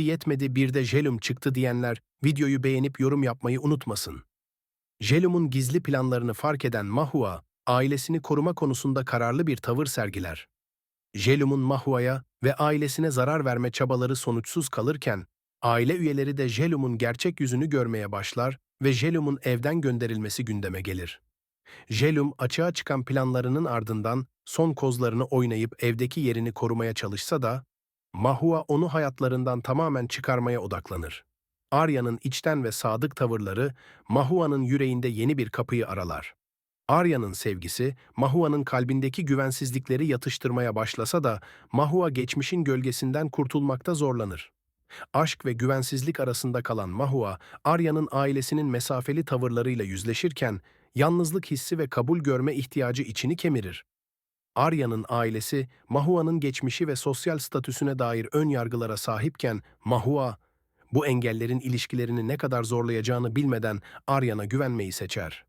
yetmedi bir de Jelum çıktı diyenler videoyu beğenip yorum yapmayı unutmasın. Jelum'un gizli planlarını fark eden Mahua, ailesini koruma konusunda kararlı bir tavır sergiler. Jelum'un Mahua'ya ve ailesine zarar verme çabaları sonuçsuz kalırken, aile üyeleri de Jelum'un gerçek yüzünü görmeye başlar ve Jelum'un evden gönderilmesi gündeme gelir. Jelum açığa çıkan planlarının ardından son kozlarını oynayıp evdeki yerini korumaya çalışsa da, Mahua onu hayatlarından tamamen çıkarmaya odaklanır. Arya'nın içten ve sadık tavırları Mahua'nın yüreğinde yeni bir kapıyı aralar. Arya'nın sevgisi, Mahua'nın kalbindeki güvensizlikleri yatıştırmaya başlasa da Mahua geçmişin gölgesinden kurtulmakta zorlanır. Aşk ve güvensizlik arasında kalan Mahua, Arya'nın ailesinin mesafeli tavırlarıyla yüzleşirken, yalnızlık hissi ve kabul görme ihtiyacı içini kemirir. Arya'nın ailesi, Mahua'nın geçmişi ve sosyal statüsüne dair ön yargılara sahipken, Mahua, bu engellerin ilişkilerini ne kadar zorlayacağını bilmeden Aryan'a güvenmeyi seçer.